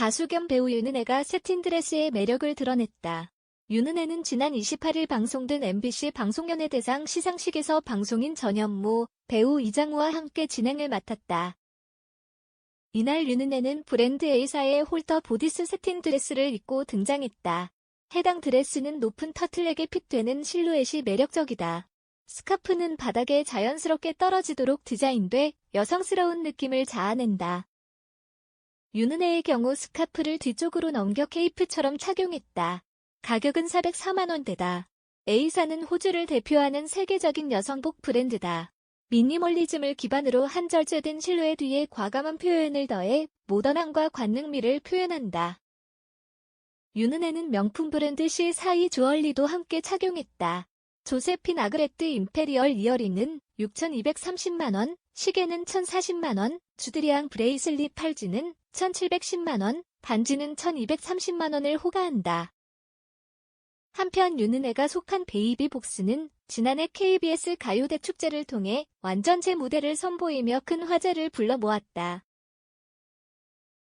가수 겸 배우 윤은혜가 세틴 드레스의 매력을 드러냈다. 윤은혜는 지난 28일 방송된 MBC 방송연예대상 시상식에서 방송인 전현무, 배우 이장우와 함께 진행을 맡았다. 이날 윤은혜는 브랜드 A사의 홀더 보디스 세틴 드레스를 입고 등장했다. 해당 드레스는 높은 터틀넥에 핏되는 실루엣이 매력적이다. 스카프는 바닥에 자연스럽게 떨어지도록 디자인돼 여성스러운 느낌을 자아낸다. 윤은혜의 경우 스카프를 뒤쪽으로 넘겨 케이프처럼 착용했다. 가격은 404만원대다. A사는 호주를 대표하는 세계적인 여성복 브랜드다. 미니멀리즘을 기반으로 한 절제된 실루엣 위에 과감한 표현을 더해 모던함과 관능미를 표현한다. 윤은혜는 명품 브랜드 C 사이 주얼리도 함께 착용했다. 조세핀 아그레트 임페리얼 이어링은 6,230만원, 시계는 1,040만원, 주드리앙 브레이슬릿 팔찌는 1,710만원, 반지는 1,230만원을 호가한다. 한편 윤은혜가 속한 베이비 복스는 지난해 KBS 가요대 축제를 통해 완전체 무대를 선보이며 큰 화제를 불러 모았다.